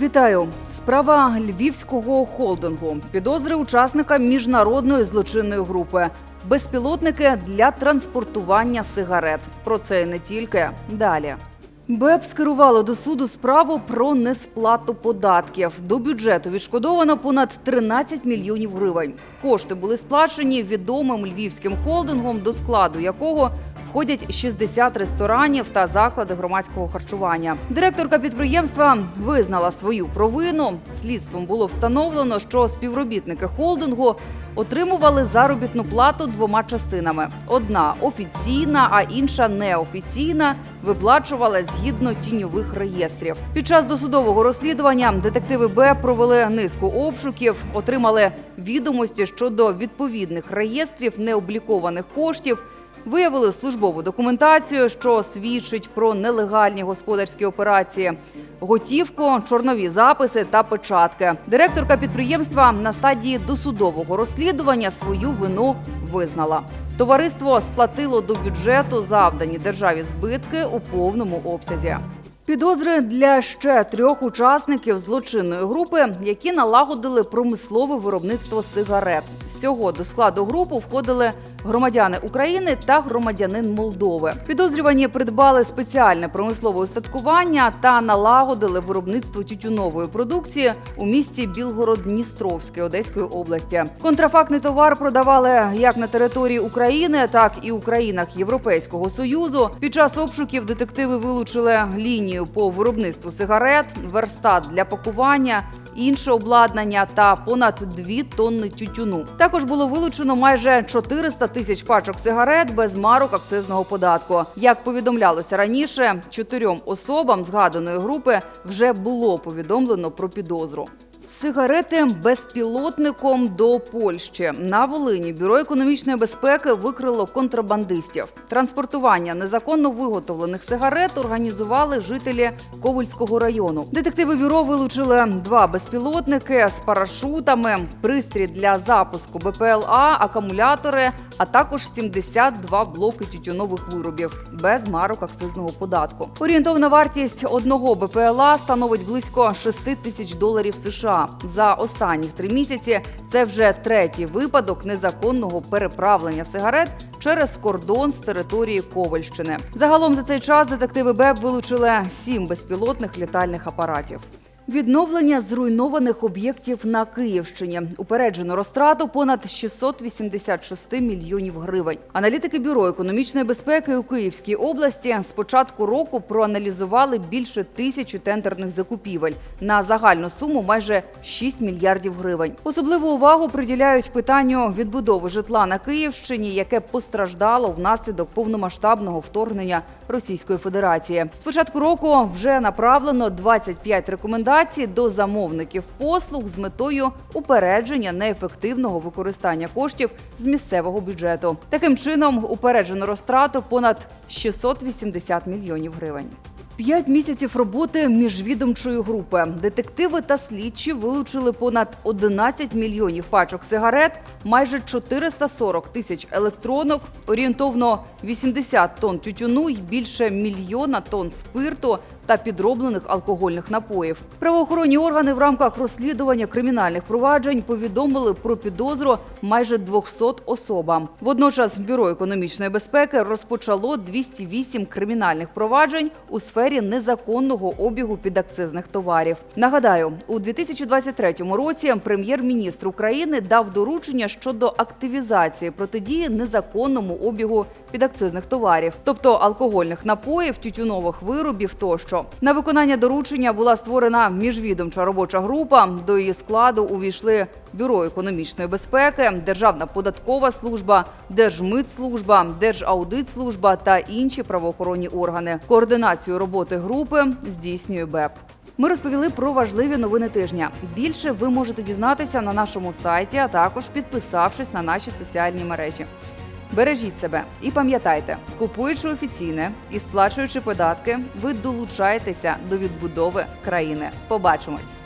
Вітаю! Справа львівського холдингу. Підозри учасника міжнародної злочинної групи. Безпілотники для транспортування сигарет. Про це і не тільки далі. БЕП скерувало до суду справу про несплату податків. До бюджету відшкодовано понад 13 мільйонів гривень. Кошти були сплачені відомим львівським холдингом, до складу якого входять 60 ресторанів та заклади громадського харчування. Директорка підприємства визнала свою провину. Слідством було встановлено, що співробітники холдингу отримували заробітну плату двома частинами: одна офіційна, а інша неофіційна виплачувала згідно тіньових реєстрів. Під час досудового розслідування детективи Б провели низку обшуків, отримали відомості щодо відповідних реєстрів необлікованих коштів. Виявили службову документацію, що свідчить про нелегальні господарські операції, готівку, чорнові записи та печатки. Директорка підприємства на стадії досудового розслідування свою вину визнала. Товариство сплатило до бюджету завдані державі збитки у повному обсязі. Підозри для ще трьох учасників злочинної групи, які налагодили промислове виробництво сигарет. Всього до складу групи входили громадяни України та громадянин Молдови. Підозрювані придбали спеціальне промислове устаткування та налагодили виробництво тютюнової продукції у місті Білгород-Дністровський Одеської області. Контрафактний товар продавали як на території України, так і у країнах Європейського союзу. Під час обшуків детективи вилучили лінію по виробництву сигарет, верстат для пакування. Інше обладнання та понад 2 тонни тютюну. Також було вилучено майже 400 тисяч пачок сигарет без марок акцизного податку. Як повідомлялося раніше, чотирьом особам згаданої групи вже було повідомлено про підозру. Сигарети безпілотником до Польщі на Волині бюро економічної безпеки викрило контрабандистів. Транспортування незаконно виготовлених сигарет організували жителі Ковальського району. Детективи бюро вилучили два безпілотники з парашутами, пристрій для запуску БПЛА, акумулятори, а також 72 блоки тютюнових виробів без марок акцизного податку. Орієнтовна вартість одного БПЛА становить близько 6 тисяч доларів США. За останніх три місяці це вже третій випадок незаконного переправлення сигарет через кордон з території Ковальщини. Загалом за цей час детективи БЕБ вилучили сім безпілотних літальних апаратів. Відновлення зруйнованих об'єктів на Київщині упереджено розтрату понад 686 мільйонів гривень. Аналітики бюро економічної безпеки у Київській області з початку року проаналізували більше тисячі тендерних закупівель на загальну суму майже 6 мільярдів гривень. Особливу увагу приділяють питанню відбудови житла на Київщині, яке постраждало внаслідок повномасштабного вторгнення Російської Федерації. З початку року вже направлено 25 рекомендацій до замовників послуг з метою упередження неефективного використання коштів з місцевого бюджету. Таким чином упереджено розтрату понад 680 мільйонів гривень. П'ять місяців роботи міжвідомчої групи. Детективи та слідчі вилучили понад 11 мільйонів пачок сигарет, майже 440 тисяч електронок, орієнтовно 80 тонн тютюну й більше мільйона тонн спирту та підроблених алкогольних напоїв. Правоохоронні органи в рамках розслідування кримінальних проваджень повідомили про підозру майже 200 особам. Водночас бюро економічної безпеки розпочало 208 кримінальних проваджень у сфері незаконного обігу підакцизних товарів. Нагадаю, у 2023 році прем'єр-міністр України дав доручення щодо активізації протидії незаконному обігу підакцизних товарів, тобто алкогольних напоїв, тютюнових виробів тощо. На виконання доручення була створена міжвідомча робоча група. До її складу увійшли бюро економічної безпеки, Державна податкова служба, Держмитслужба, Держаудитслужба та інші правоохоронні органи. Координацію роботи групи здійснює БЕП. Ми розповіли про важливі новини тижня. Більше ви можете дізнатися на нашому сайті, а також підписавшись на наші соціальні мережі. Бережіть себе і пам'ятайте, купуючи офіційне і сплачуючи податки, ви долучаєтеся до відбудови країни. Побачимось!